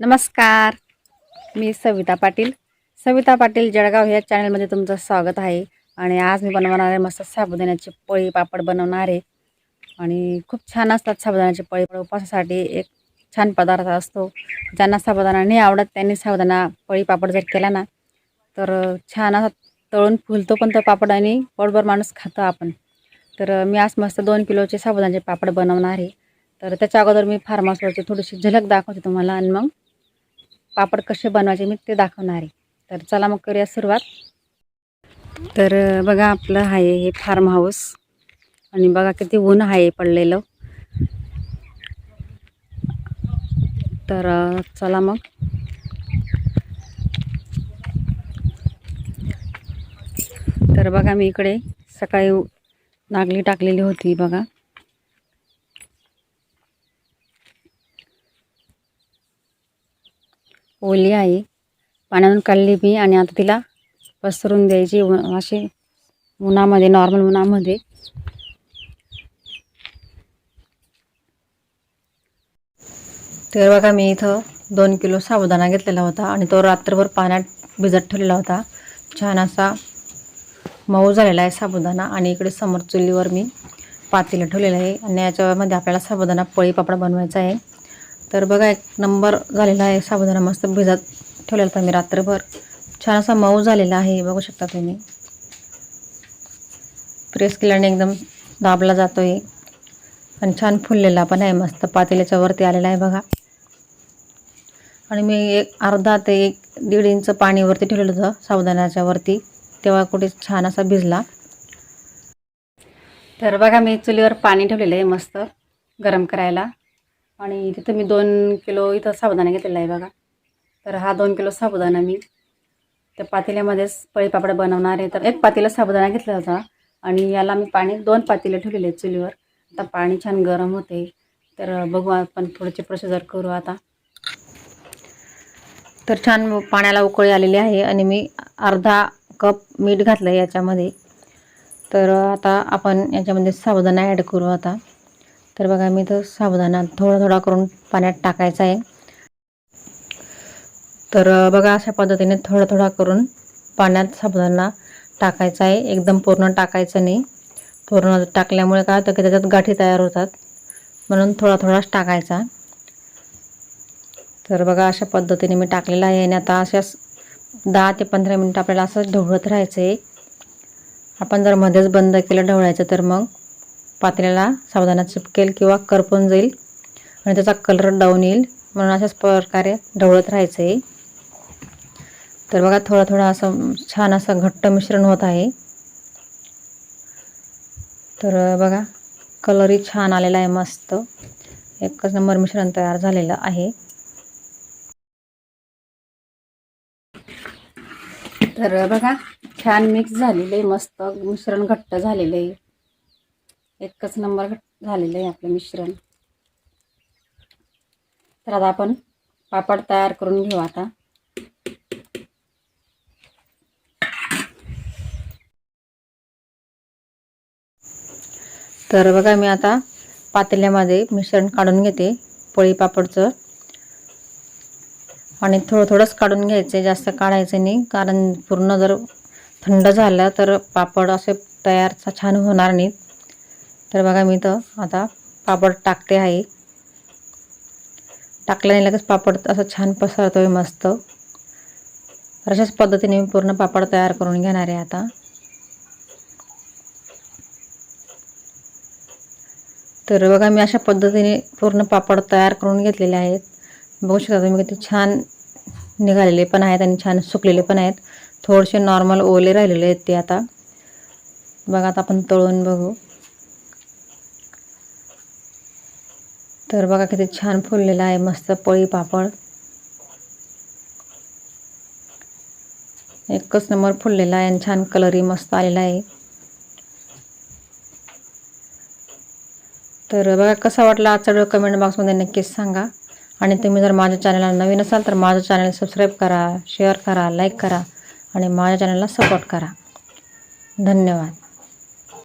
नमस्कार. मी सविता पाटील. सविता पाटील जळगाव ह्या चॅनलमध्ये तुमचं स्वागत आहे. आणि आज मी बनवणार आहे मस्त साबुदाण्याची पोळी पापड बनवणार आहे. आणि खूप छान असतात साबुदाण्याची पोळी उपवासासाठी एक छान पदार्थ असतो. ज्यांना साबुदाणा नाही आवडत त्यांनी साबुदाणा पोळी पापड जर केला ना तर छान असा तळून फुलतो पण तो पापड आणि पोटभर माणूस खातो आपण. तर मी आज मस्त दोन किलोचे साबुदाण्याचे पापड बनवणार आहे. तर त्याच्या अगोदर मी फार्मासवरची थोडीशी झलक दाखवते तुम्हाला आणि मग पापड कसे बनवायचे मी ते दाखवणार आहे. तर चला मग करूया सुरुवात. तर बघा आपलं आहे हे फार्म हाऊस आणि बघा किती ऊन आहे पडलेलं. तर चला मग. तर बघा मी इकडे सकाळी नागली टाकलेली होती बघा. ओली आहे पाण्यातून काढली मी आणि आता तिला पसरून द्यायची. अशी उन्हामध्ये नॉर्मल उन्हामध्ये. तर बघा मी इथं दोन किलो साबुदाणा घेतलेला होता आणि तो रात्रभर पाण्यात भिजत ठेवलेला होता. छान असा मऊ झालेला आहे साबुदाणा आणि इकडे समोर चुलीवर मी पातेलं ठेवलेलं आहे. आणि याच्यामध्ये आपल्याला साबुदाणा पोळी पापड बनवायचा आहे. तर बघा एक नंबर झालेला आहे साबुदाणा मस्त भिजत ठेवलेला होता मी रात्रभर. छान असा मऊ झालेला आहे बघू शकता तुम्ही. प्रेस केल्याने एकदम दाबला जातो आहे आणि छान फुललेला पण आहे मस्त पातेल्याच्या वरती आलेला आहे बघा. आणि मी एक अर्धा ते एक दीड इंच पाणीवरती ठेवलेलं होतं साबुदाण्याच्या वरती. तेव्हा कुठे छान असा भिजला. तर बघा मी चुलीवर पाणी ठेवलेलं आहे मस्त गरम करायला. आणि तिथं मी दोन किलो इथं साबुदाणा घेतलेला आहे बघा. तर हा दोन किलो साबुदाणा मी त्या पातेल्यामध्येच पळीपापड बनवणार आहे. तर एक पातेला साबुदाणा घेतला होता आणि याला मी पाणी दोन पातेले ठेवलेले आहेत चुलीवर. आता पाणी छान गरम होते. तर बघू आपण थोडीशी प्रोसिजर करू आता. तर छान पाण्याला उकळी आलेली आहे आणि मी अर्धा कप मीठ घातलं आहे याच्यामध्ये. तर आता आपण याच्यामध्ये साबुदाणा ॲड करू आता. तर बघा मी तर साबुदाणा थोडा थोडा करून पाण्यात टाकायचा आहे. तर बघा अशा पद्धतीने थोडा थोडा करून पाण्यात साबुदाणा टाकायचा आहे. एकदम पूर्ण टाकायचं नाही. पूर्ण टाकल्यामुळे काय होतं की त्याच्यात गाठी तयार होतात. म्हणून थोडा थोडाच टाकायचा. तर बघा अशा पद्धतीने मी टाकलेला आहे आणि आता अशाच दहा ते पंधरा मिनटं आपल्याला असंच ढवळत राहायचं आहे. आपण जर मध्येच बंद केलं ढवळायचं तर मग? पातेल्याला सावधाना चिपकेल किंवा करपून जाईल. आणि त्याचा कलर डाऊन येईल. म्हणून अशाच प्रकारे ढवळत राहायचं आहे तर बघा थोडं थोडं असं छान असं घट्ट मिश्रण होत आहे. तर बघा कलरही छान आलेला आहे मस्त. एकच नंबर मिश्रण तयार झालेलं आहे. तर बघा छान मिक्स झालेलं आहे मस्त मिश्रण घट्ट झालेलं आहे. एकच नंबर झालेलं आहे आपलं मिश्रण. तर आता आपण पापड तयार करून घेऊ आता. तर बघा मी आता पातेल्यामध्ये मिश्रण काढून घेते पोळी पापडचं. आणि थोडं थोडंच काढून घ्यायचं जास्त काढायचं नाही कारण पूर्ण जर थंड झालं तर पापड असे तयार छान होणार नाहीत. तर बघा मी तर आता पापड टाकते आहे. टाकल्याने लगेच पापड असं छान पसरतो आहे मस्त. तर अशाच पद्धतीने मी पूर्ण पापड तयार करून घेणार आहे आता. तर बघा मी अशा पद्धतीने पूर्ण पापड तयार करून घेतलेले आहेत. बघू शकता तुम्ही किती छान निघालेले पण आहेत आणि छान सुकलेले पण आहेत. थोडेसे नॉर्मल ओले राहिलेले आहेत ते आता. बघा आता आपण तळून बघू. तर बघा किती छान फुललेला आहे मस्त पोळी पापड. एकच नंबर फुललेला आहे आणि छान कलरही मस्त आलेला आहे. तर बघा कसा वाटला आजचा व्हिडिओ कमेंट बॉक्समध्ये नक्कीच सांगा. आणि तुम्ही जर माझ्या चॅनलला नवीन असाल तर माझं चॅनल सबस्क्राईब करा शेअर करा लाईक करा आणि माझ्या चॅनलला सपोर्ट करा. धन्यवाद.